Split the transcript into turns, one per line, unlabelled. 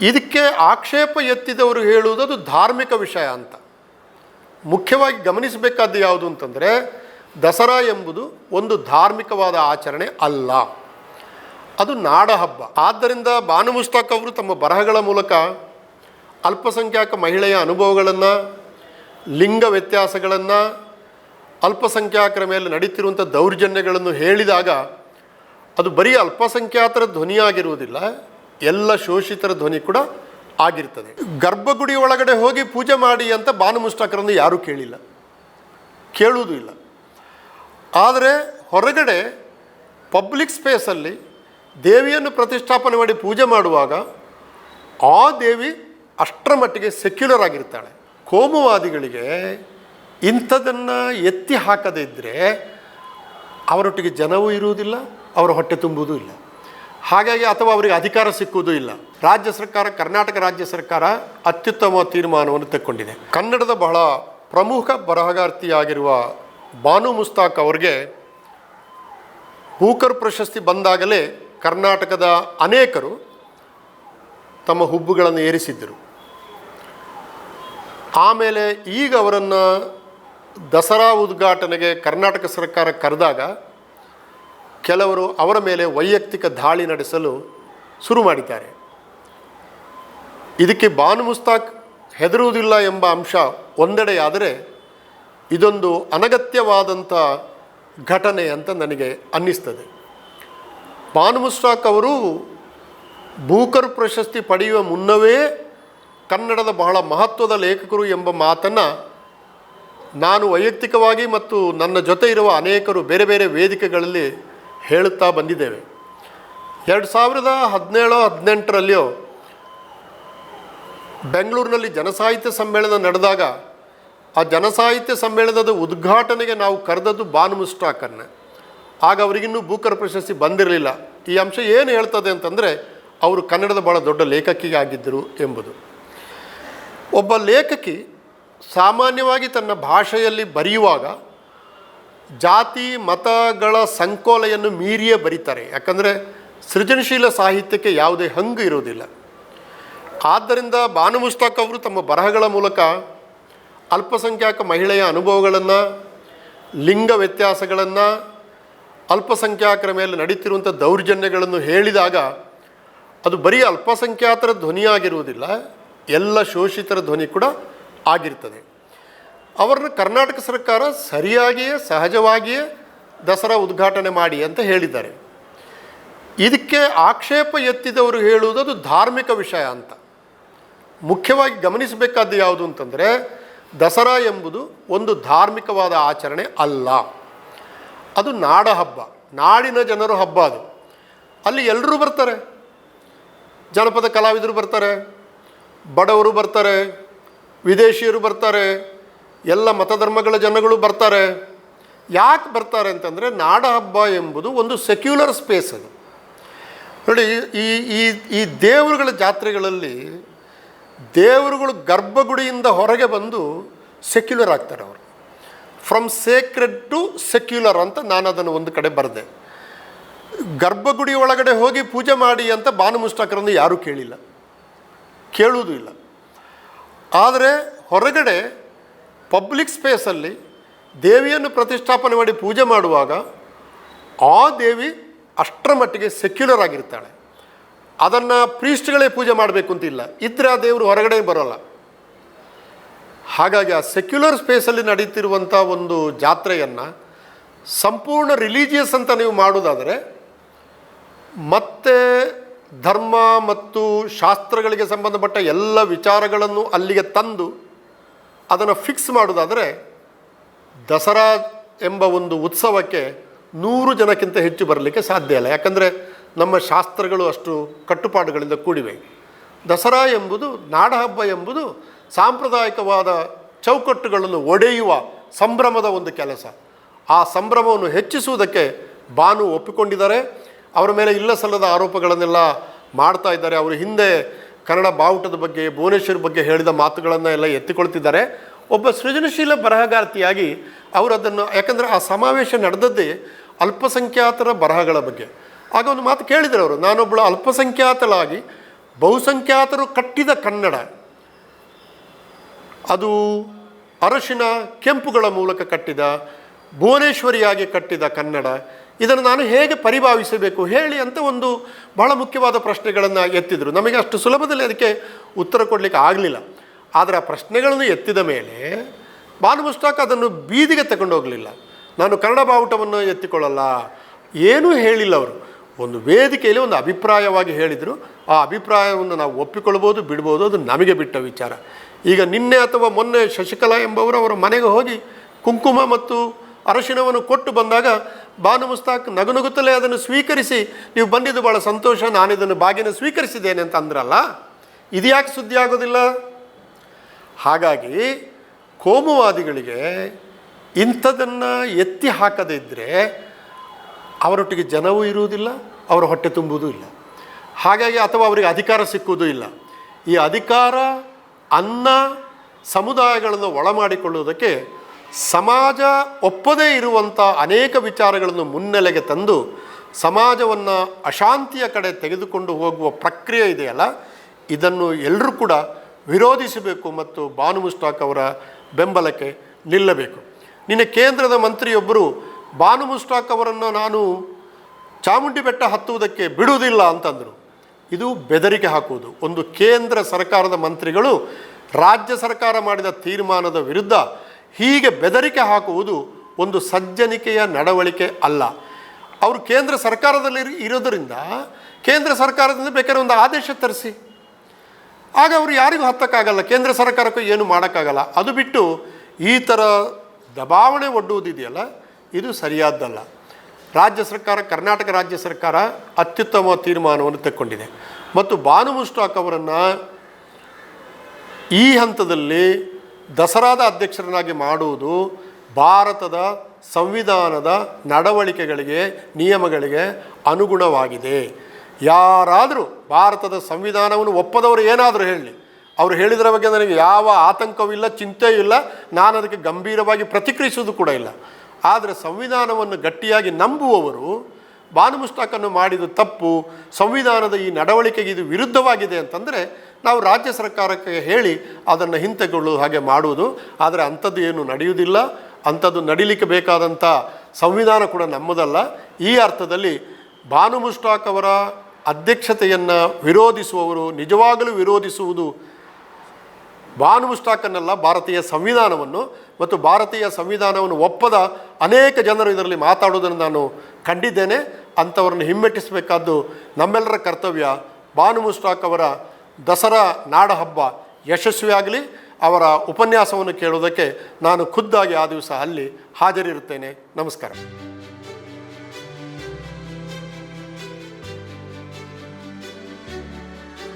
ಇದಕ್ಕೆ ಆಕ್ಷೇಪ ಎತ್ತಿದವರು ಹೇಳುವುದು ಅದು ಧಾರ್ಮಿಕ ವಿಷಯ ಅಂತ. ಮುಖ್ಯವಾಗಿ ಗಮನಿಸಬೇಕಾದ್ದು ಯಾವುದು ಅಂತಂದರೆ ದಸರಾ ಎಂಬುದು ಒಂದು ಧಾರ್ಮಿಕವಾದ ಆಚರಣೆ ಅಲ್ಲ. ಅದು ನಾಡ ಹಬ್ಬ ಆದ್ದರಿಂದ ಬಾನು ಮುಸ್ತಾಕ್ ಅವರು ತಮ್ಮ ಬರಹಗಳ ಮೂಲಕ ಅಲ್ಪಸಂಖ್ಯಾತ ಮಹಿಳೆಯ ಅನುಭವಗಳನ್ನು, ಲಿಂಗ ವ್ಯತ್ಯಾಸಗಳನ್ನು ಅಲ್ಪಸಂಖ್ಯಾತರ ಮೇಲೆ ನಡೀತಿರುವಂಥ ದೌರ್ಜನ್ಯಗಳನ್ನು ಹೇಳಿದಾಗ ಅದು ಬರೀ ಅಲ್ಪಸಂಖ್ಯಾತರ ಧ್ವನಿಯಾಗಿರುವುದಿಲ್ಲ. ಎಲ್ಲ ಶೋಷಿತರ ಧ್ವನಿ ಕೂಡ ಆಗಿರ್ತದೆ. ಗರ್ಭಗುಡಿ ಒಳಗಡೆ ಹೋಗಿ ಪೂಜೆ ಮಾಡಿ ಅಂತ ಬಾನು ಮುಸ್ತಾಕರನ್ನು ಯಾರೂ ಕೇಳಿಲ್ಲ. ಕೇಳುವುದೂ ಇಲ್ಲ. ಆದರೆ ಹೊರಗಡೆ ಪಬ್ಲಿಕ್ ಸ್ಪೇಸಲ್ಲಿ ದೇವಿಯನ್ನು ಪ್ರತಿಷ್ಠಾಪನೆ ಮಾಡಿ ಪೂಜೆ ಮಾಡುವಾಗ ಆ ದೇವಿ ಅಷ್ಟರ ಮಟ್ಟಿಗೆ ಸೆಕ್ಯುಲರ್ ಆಗಿರ್ತಾಳೆ. ಕೋಮುವಾದಿಗಳಿಗೆ ಇಂಥದನ್ನು ಎತ್ತಿ ಹಾಕದೇ ಇದ್ದರೆ ಅವರೊಟ್ಟಿಗೆ ಜನವೂ ಇರುವುದಿಲ್ಲ, ಅವರ ಹೊಟ್ಟೆ ತುಂಬುವುದೂ ಇಲ್ಲ. ಹಾಗಾಗಿ ಅಥವಾ ಅವರಿಗೆ ಅಧಿಕಾರ ಸಿಕ್ಕುವುದೂ ಇಲ್ಲ. ರಾಜ್ಯ ಸರ್ಕಾರ, ಕರ್ನಾಟಕ ರಾಜ್ಯ ಸರ್ಕಾರ ಅತ್ಯುತ್ತಮ ತೀರ್ಮಾನವನ್ನು ತೆಕ್ಕೊಂಡಿದೆ. ಕನ್ನಡದ ಬಹಳ ಪ್ರಮುಖ ಬರಹಗಾರ್ತಿಯಾಗಿರುವ ಬಾನು ಮುಸ್ತಾಕ್ ಅವರಿಗೆ ಹೂಕರ್ ಪ್ರಶಸ್ತಿ ಬಂದಾಗಲೇ ಕರ್ನಾಟಕದ ಅನೇಕರು ತಮ್ಮ ಹುಬ್ಬುಗಳನ್ನು ಏರಿಸಿದ್ದರು. ಆಮೇಲೆ ಈಗ ಅವರನ್ನು ದಸರಾ ಉದ್ಘಾಟನೆಗೆ ಕರ್ನಾಟಕ ಸರ್ಕಾರ ಕರೆದಾಗ ಕೆಲವರು ಅವರ ಮೇಲೆ ವೈಯಕ್ತಿಕ ದಾಳಿ ನಡೆಸಲು ಶುರು ಮಾಡಿದ್ದಾರೆ. ಇದಕ್ಕೆ ಬಾನು ಮುಸ್ತಾಕ್ ಹೆದರುವುದಿಲ್ಲ ಎಂಬ ಅಂಶ ಒಂದೆಡೆಯಾದರೆ ಇದೊಂದು ಅನಗತ್ಯವಾದಂಥ ಘಟನೆ ಅಂತ ನನಗೆ ಅನ್ನಿಸ್ತದೆ. ಬಾನು ಮುಸ್ತಾಕ್ ಅವರು ಬೂಕರ್ ಪ್ರಶಸ್ತಿ ಪಡೆಯುವ ಮುನ್ನವೇ ಕನ್ನಡದ ಬಹಳ ಮಹತ್ವದ ಲೇಖಕರು ಎಂಬ ಮಾತನ್ನು ನಾನು ವೈಯಕ್ತಿಕವಾಗಿ ಮತ್ತು ನನ್ನ ಜೊತೆ ಇರುವ ಅನೇಕರು ಬೇರೆ ಬೇರೆ ವೇದಿಕೆಗಳಲ್ಲಿ ಹೇಳುತ್ತಾ ಬಂದಿದ್ದೇವೆ. ಎರಡು ಸಾವಿರದ ಹದಿನೇಳು ಹದಿನೆಂಟರಲ್ಲಿಯೋ ಬೆಂಗಳೂರಿನಲ್ಲಿ ಜನಸಾಹಿತ್ಯ ಸಮ್ಮೇಳನ ನಡೆದಾಗ ಆ ಜನಸಾಹಿತ್ಯ ಸಮ್ಮೇಳನದ ಉದ್ಘಾಟನೆಗೆ ನಾವು ಕರೆದದ್ದು ಬಾನು ಮುಸ್ಟಾಕನ್ನು ಆಗ ಅವರಿಗಿನ್ನೂ ಬೂಕರ್ ಪ್ರಶಸ್ತಿ ಬಂದಿರಲಿಲ್ಲ. ಈ ಅಂಶ ಏನು ಹೇಳ್ತದೆ ಅಂತಂದರೆ ಅವರು ಕನ್ನಡದ ಭಾಳ ದೊಡ್ಡ ಲೇಖಕಿಗೆ ಆಗಿದ್ದರು ಎಂಬುದು. ಒಬ್ಬ ಲೇಖಕಿ ಸಾಮಾನ್ಯವಾಗಿ ತನ್ನ ಭಾಷೆಯಲ್ಲಿ ಬರೆಯುವಾಗ ಜಾತಿ, ಮತಗಳ ಸಂಕೋಲೆಯನ್ನು ಮೀರಿಯೇ ಬರೀತಾರೆ. ಯಾಕಂದರೆ ಸೃಜನಶೀಲ ಸಾಹಿತ್ಯಕ್ಕೆ ಯಾವುದೇ ಹಂಗು ಇರುವುದಿಲ್ಲ. ಆದ್ದರಿಂದ ಬಾನು ಮುಸ್ತಾಕ್ ಅವರು ತಮ್ಮ ಬರಹಗಳ ಮೂಲಕ ಅಲ್ಪಸಂಖ್ಯಾತ ಮಹಿಳೆಯ ಅನುಭವಗಳನ್ನು, ಲಿಂಗ ವ್ಯತ್ಯಾಸಗಳನ್ನು ಅಲ್ಪಸಂಖ್ಯಾತರ ಮೇಲೆ ನಡೀತಿರುವಂಥ ದೌರ್ಜನ್ಯಗಳನ್ನು ಹೇಳಿದಾಗ ಅದು ಬರೀ ಅಲ್ಪಸಂಖ್ಯಾತರ ಧ್ವನಿಯಾಗಿರುವುದಿಲ್ಲ, ಎಲ್ಲ ಶೋಷಿತರ ಧ್ವನಿ ಕೂಡ ಆಗಿರ್ತದೆ. ಅವರನ್ನು ಕರ್ನಾಟಕ ಸರ್ಕಾರ ಸರಿಯಾಗಿಯೇ, ಸಹಜವಾಗಿಯೇ ದಸರಾ ಉದ್ಘಾಟನೆ ಮಾಡಿ ಅಂತ ಹೇಳಿದ್ದಾರೆ. ಇದಕ್ಕೆ ಆಕ್ಷೇಪ ಎತ್ತಿದವರು ಹೇಳುವುದು ಅದು ಧಾರ್ಮಿಕ ವಿಷಯ ಅಂತ. ಮುಖ್ಯವಾಗಿ ಗಮನಿಸಬೇಕಾದ್ದು ಯಾವುದು ಅಂತಂದರೆ, ದಸರಾ ಎಂಬುದು ಒಂದು ಧಾರ್ಮಿಕವಾದ ಆಚರಣೆ ಅಲ್ಲ. ಅದು ನಾಡ ಹಬ್ಬ, ನಾಡಿನ ಜನರು ಹಬ್ಬ ಅದು. ಅಲ್ಲಿ ಎಲ್ಲರೂ ಬರ್ತಾರೆ. ಜನಪದ ಕಲಾವಿದರು ಬರ್ತಾರೆ, ಬಡವರು ಬರ್ತಾರೆ, ವಿದೇಶಿಯರು ಬರ್ತಾರೆ ಎಲ್ಲ ಮತಧರ್ಮಗಳ ಜನಗಳು ಬರ್ತಾರೆ. ಯಾಕೆ ಬರ್ತಾರೆ ಅಂತಂದರೆ ನಾಡ ಹಬ್ಬ ಎಂಬುದು ಒಂದು ಸೆಕ್ಯುಲರ್ ಸ್ಪೇಸ್ ಅದು. ನೋಡಿ, ಈ ಈ ಈ ದೇವರುಗಳ ಜಾತ್ರೆಗಳಲ್ಲಿ ದೇವರುಗಳು ಗರ್ಭಗುಡಿಯಿಂದ ಹೊರಗೆ ಬಂದು ಸೆಕ್ಯುಲರ್ ಆಗ್ತಾರೆ ಅವರು. ಫ್ರಮ್ ಸೇಕ್ರೆಡ್ ಟು ಸೆಕ್ಯುಲರ್ ಅಂತ ನಾನು ಅದನ್ನು ಒಂದು ಕಡೆ ಬರೆದೆ. ಗರ್ಭಗುಡಿ ಒಳಗಡೆ ಹೋಗಿ ಪೂಜೆ ಮಾಡಿ ಅಂತ ಭಾನುಮುಷ್ಟಾಕರನ್ನು ಯಾರೂ ಕೇಳಿಲ್ಲ. ಕೇಳುವುದೂ ಇಲ್ಲ. ಆದರೆ ಹೊರಗಡೆ ಪಬ್ಲಿಕ್ ಸ್ಪೇಸಲ್ಲಿ ದೇವಿಯನ್ನು ಪ್ರತಿಷ್ಠಾಪನೆ ಮಾಡಿ ಪೂಜೆ ಮಾಡುವಾಗ ಆ ದೇವಿ ಅಷ್ಟರ ಮಟ್ಟಿಗೆ ಸೆಕ್ಯುಲರ್ ಆಗಿರ್ತಾಳೆ. ಅದನ್ನು ಪ್ರೀಸ್ಟ್ಗಳೇ ಪೂಜೆ ಮಾಡಬೇಕು ಅಂತಿಲ್ಲ. ಇದ್ದರೆ ಆ ದೇವರು ಹೊರಗಡೆ ಬರೋಲ್ಲ. ಹಾಗಾಗಿ ಆ ಸೆಕ್ಯುಲರ್ ಸ್ಪೇಸಲ್ಲಿ ನಡೀತಿರುವಂಥ ಒಂದು ಜಾತ್ರೆಯನ್ನು ಸಂಪೂರ್ಣ ರಿಲೀಜಿಯಸ್ ಅಂತ ನೀವು ಮಾಡೋದಾದರೆ ಮತ್ತೆ ಧರ್ಮ ಮತ್ತು ಶಾಸ್ತ್ರಗಳಿಗೆ ಸಂಬಂಧಪಟ್ಟ ಎಲ್ಲ ವಿಚಾರಗಳನ್ನು ಅಲ್ಲಿಗೆ ತಂದು ಅದನ್ನು ಫಿಕ್ಸ್ ಮಾಡೋದಾದರೆ ದಸರಾ ಎಂಬ ಒಂದು ಉತ್ಸವಕ್ಕೆ ನೂರು ಜನಕ್ಕಿಂತ ಹೆಚ್ಚು ಬರಲಿಕ್ಕೆ ಸಾಧ್ಯ ಇಲ್ಲ. ಯಾಕಂದರೆ ನಮ್ಮ ಶಾಸ್ತ್ರಗಳು ಅಷ್ಟು ಕಟ್ಟುಪಾಡುಗಳಿಂದ ಕೂಡಿವೆ. ದಸರಾ ಎಂಬುದು, ನಾಡಹಬ್ಬ ಎಂಬುದು ಸಾಂಪ್ರದಾಯಿಕವಾದ ಚೌಕಟ್ಟುಗಳನ್ನು ಒಡೆಯುವ ಸಂಭ್ರಮದ ಒಂದು ಕೆಲಸ. ಆ ಸಂಭ್ರಮವನ್ನು ಹೆಚ್ಚಿಸುವುದಕ್ಕೆ ಬಾನು ಒಪ್ಪಿಕೊಂಡಿದ್ದಾರೆ. ಅವರ ಮೇಲೆ ಇಲ್ಲ ಸಲ್ಲದ ಆರೋಪಗಳನ್ನೆಲ್ಲ ಮಾಡ್ತಾ ಇದ್ದಾರೆ. ಅವರು ಹಿಂದೆ ಕನ್ನಡ ಬಾವುಟದ ಬಗ್ಗೆ, ಭುವನೇಶ್ವರ ಬಗ್ಗೆ ಹೇಳಿದ ಮಾತುಗಳನ್ನು ಎಲ್ಲ ಎತ್ತಿಕೊಳ್ತಿದ್ದಾರೆ. ಒಬ್ಬ ಸೃಜನಶೀಲ ಬರಹಗಾರ್ತಿಯಾಗಿ ಅವರು ಅದನ್ನು, ಯಾಕಂದರೆ ಆ ಸಮಾವೇಶ ನಡೆದದ್ದೇ ಅಲ್ಪಸಂಖ್ಯಾತರ ಬರಹಗಳ ಬಗ್ಗೆ. ಆಗ ಒಂದು ಮಾತು ಕೇಳಿದರು ಅವರು ನಾನೊಬ್ಬಳು ಅಲ್ಪಸಂಖ್ಯಾತಳಾಗಿ ಬಹುಸಂಖ್ಯಾತರು ಕಟ್ಟಿದ ಕನ್ನಡ. ಅದು ಅರಶಿನ ಕೆಂಪುಗಳ ಮೂಲಕ ಕಟ್ಟಿದ, ಭುವನೇಶ್ವರಿಯಾಗಿ ಕಟ್ಟಿದ ಕನ್ನಡ. ಇದನ್ನು ನಾನು ಹೇಗೆ ಪರಿಭಾವಿಸಬೇಕು ಹೇಳಿ ಅಂತ ಒಂದು ಬಹಳ ಮುಖ್ಯವಾದ ಪ್ರಶ್ನೆಗಳನ್ನು ಎತ್ತಿದರು. ನಮಗೆ ಅಷ್ಟು ಸುಲಭದಲ್ಲಿ ಅದಕ್ಕೆ ಉತ್ತರ ಕೊಡಲಿಕ್ಕೆ ಆಗಲಿಲ್ಲ. ಆದರೆ ಆ ಪ್ರಶ್ನೆಗಳನ್ನು ಎತ್ತಿದ ಮೇಲೆ ಬಾನು ಮುಷ್ಟಾಕ್ ಅದನ್ನು ಬೀದಿಗೆ ತಗೊಂಡು ಹೋಗಲಿಲ್ಲ. ನಾನು ಕನ್ನಡ ಬಾವುಟವನ್ನು ಎತ್ತಿಕೊಳ್ಳಲ್ಲ. ಏನೂ ಹೇಳಿಲ್ಲ ಅವರು. ಒಂದು ವೇದಿಕೆಯಲ್ಲಿ ಒಂದು ಅಭಿಪ್ರಾಯವಾಗಿ ಹೇಳಿದರು. ಆ ಅಭಿಪ್ರಾಯವನ್ನು ನಾವು ಒಪ್ಪಿಕೊಳ್ಬೋದು ಬಿಡ್ಬೋದು ಅದು ನಮಗೆ ಬಿಟ್ಟ ವಿಚಾರ. ಈಗ ನಿನ್ನೆ ಅಥವಾ ಮೊನ್ನೆ ಶಶಿಕಲಾ ಎಂಬವರು ಅವರ ಮನೆಗೆ ಹೋಗಿ ಕುಂಕುಮ ಮತ್ತು ಅರಶಿನವನ್ನು ಕೊಟ್ಟು ಬಂದಾಗ ಬಾನು ಮುಸ್ತಾಕ್ ನಗುನಗುತ್ತಲೇ ಅದನ್ನು ಸ್ವೀಕರಿಸಿ, ನೀವು ಬಂದಿದ್ದು ಭಾಳ ಸಂತೋಷ ನಾನು ಇದನ್ನು ಬಾಗಿನ ಸ್ವೀಕರಿಸಿದ್ದೇನೆ ಅಂತ ಅಂದ್ರಲ್ಲ, ಇದು ಯಾಕೆ ಸುದ್ದಿ ಆಗೋದಿಲ್ಲ? ಹಾಗಾಗಿ ಕೋಮುವಾದಿಗಳಿಗೆ ಇಂಥದನ್ನು ಎತ್ತಿ ಹಾಕದೇ ಇದ್ದರೆ ಅವರೊಟ್ಟಿಗೆ ಜನವೂ ಇರುವುದಿಲ್ಲ, ಅವರ ಹೊಟ್ಟೆ ತುಂಬುವುದೂ ಇಲ್ಲ. ಹಾಗಾಗಿ ಅಥವಾ ಅವರಿಗೆ ಅಧಿಕಾರ ಸಿಕ್ಕುವುದೂ ಇಲ್ಲ. ಈ ಅಧಿಕಾರ ಅನ್ನ ಸಮುದಾಯಗಳನ್ನು ಒಳಮಾಡಿಕೊಳ್ಳುವುದಕ್ಕೆ ಸಮಾಜ ಒಪ್ಪದೇ ಇರುವಂಥ ಅನೇಕ ವಿಚಾರಗಳನ್ನು ಮುನ್ನೆಲೆಗೆ ತಂದು ಸಮಾಜವನ್ನು ಅಶಾಂತಿಯ ಕಡೆ ತೆಗೆದುಕೊಂಡು ಹೋಗುವ ಪ್ರಕ್ರಿಯೆ ಇದೆಯಲ್ಲ, ಇದನ್ನು ಎಲ್ಲರೂ ಕೂಡ ವಿರೋಧಿಸಬೇಕು ಮತ್ತು ಬಾನು ಮುಸ್ತಾಕ್ ಅವರ ಬೆಂಬಲಕ್ಕೆ ನಿಲ್ಲಬೇಕು. ನಿನ್ನೆ ಕೇಂದ್ರದ ಮಂತ್ರಿಯೊಬ್ಬರು ಬಾನು ಮುಸ್ತಾಕ್ ಅವರನ್ನು ನಾನು ಚಾಮುಂಡಿ ಬೆಟ್ಟ ಹತ್ತುವುದಕ್ಕೆ ಬಿಡುವುದಿಲ್ಲ ಅಂತಂದರು. ಇದು ಬೆದರಿಕೆ ಹಾಕುವುದು. ಒಂದು ಕೇಂದ್ರ ಸರ್ಕಾರದ ಮಂತ್ರಿಗಳು ರಾಜ್ಯ ಸರ್ಕಾರ ಮಾಡಿದ ತೀರ್ಮಾನದ ವಿರುದ್ಧ ಹೀಗೆ ಬೆದರಿಕೆ ಹಾಕುವುದು ಒಂದು ಸಜ್ಜನಿಕೆಯ ನಡವಳಿಕೆ ಅಲ್ಲ. ಅವರು ಕೇಂದ್ರ ಸರ್ಕಾರದಲ್ಲಿ ಇರ್- ಇರೋದರಿಂದ ಕೇಂದ್ರ ಸರ್ಕಾರದಿಂದ ಬೇಕಾದ್ರೆ ಒಂದು ಆದೇಶ ತರಿಸಿ. ಆಗ ಅವರು ಯಾರಿಗೂ ಹತ್ತಕ್ಕಾಗಲ್ಲ, ಕೇಂದ್ರ ಸರ್ಕಾರಕ್ಕೂ ಏನು ಮಾಡೋಕ್ಕಾಗಲ್ಲ. ಅದು ಬಿಟ್ಟು ಈ ಥರ ದಬಾವಣೆ ಒಡ್ಡುವುದಿದೆಯಲ್ಲ, ಇದು ಸರಿಯಾದ್ದಲ್ಲ. ರಾಜ್ಯ ಸರ್ಕಾರ, ಕರ್ನಾಟಕ ರಾಜ್ಯ ಸರ್ಕಾರ ಅತ್ಯುತ್ತಮ ತೀರ್ಮಾನವನ್ನು ತೆಕ್ಕೊಂಡಿದೆ. ಮತ್ತು ಬಾನು ಮುಷ್ಟಾಕ್ ಅವರನ್ನು ಈ ಹಂತದಲ್ಲಿ ದಸರಾದ ಅಧ್ಯಕ್ಷರನ್ನಾಗಿ ಮಾಡುವುದು ಭಾರತದ ಸಂವಿಧಾನದ ನಡವಳಿಕೆಗಳಿಗೆ, ನಿಯಮಗಳಿಗೆ ಅನುಗುಣವಾಗಿದೆ. ಯಾರಾದರೂ ಭಾರತದ ಸಂವಿಧಾನವನ್ನು ಒಪ್ಪದವರು ಏನಾದರೂ ಹೇಳಿ, ಅವರು ಹೇಳಿದರ ಬಗ್ಗೆ ನನಗೆ ಯಾವ ಆತಂಕವಿಲ್ಲ ಚಿಂತೆಯೂ ಇಲ್ಲ, ನಾನು ಅದಕ್ಕೆ ಗಂಭೀರವಾಗಿ ಪ್ರತಿಕ್ರಿಯಿಸುವುದು ಕೂಡ ಇಲ್ಲ. ಆದರೆ ಸಂವಿಧಾನವನ್ನು ಗಟ್ಟಿಯಾಗಿ ನಂಬುವವರು ಬಾನು ಮುಸ್ತಾಕನ್ನು ತಪ್ಪು, ಸಂವಿಧಾನದ ಈ ನಡವಳಿಕೆಗೆ ಇದು ವಿರುದ್ಧವಾಗಿದೆ ಅಂತಂದರೆ ನಾವು ರಾಜ್ಯ ಸರ್ಕಾರಕ್ಕೆ ಹೇಳಿ ಅದನ್ನು ಹಿಂತೆಗೊಳ್ಳುವ ಹಾಗೆ ಮಾಡುವುದು. ಆದರೆ ಅಂಥದ್ದು ಏನು ನಡೆಯುವುದಿಲ್ಲ. ಅಂಥದ್ದು ನಡೀಲಿಕ್ಕೆ ಬೇಕಾದಂಥ ಸಂವಿಧಾನ ಕೂಡ ನಮ್ಮದಲ್ಲ. ಈ ಅರ್ಥದಲ್ಲಿ ಭಾನು ಮುಷ್ಟಾಕ್ ಅವರ ಅಧ್ಯಕ್ಷತೆಯನ್ನು ವಿರೋಧಿಸುವವರು ನಿಜವಾಗಲೂ ವಿರೋಧಿಸುವುದು ಭಾನು ಮುಷ್ಟಾಕನ್ನೆಲ್ಲ ಭಾರತೀಯ ಸಂವಿಧಾನವನ್ನು. ಮತ್ತು ಭಾರತೀಯ ಸಂವಿಧಾನವನ್ನು ಒಪ್ಪದ ಅನೇಕ ಜನರು ಇದರಲ್ಲಿ ಮಾತಾಡುವುದನ್ನು ನಾನು ಕಂಡಿದ್ದೇನೆ ಅಂಥವರನ್ನು ಹಿಮ್ಮೆಟ್ಟಿಸಬೇಕಾದ್ದು ನಮ್ಮೆಲ್ಲರ ಕರ್ತವ್ಯ ಭಾನು ಮುಷ್ಟಾಕ್ ಅವರ ದಸರಾ ನಾಡ ಹಬ್ಬ ಯಶಸ್ವಿಯಾಗಲಿ ಅವರ ಉಪನ್ಯಾಸವನ್ನು ಕೇಳುವುದಕ್ಕೆ ನಾನು ಖುದ್ದಾಗಿ ಆ ದಿವಸ ಅಲ್ಲಿ ಹಾಜರಿರುತ್ತೇನೆ. ನಮಸ್ಕಾರ.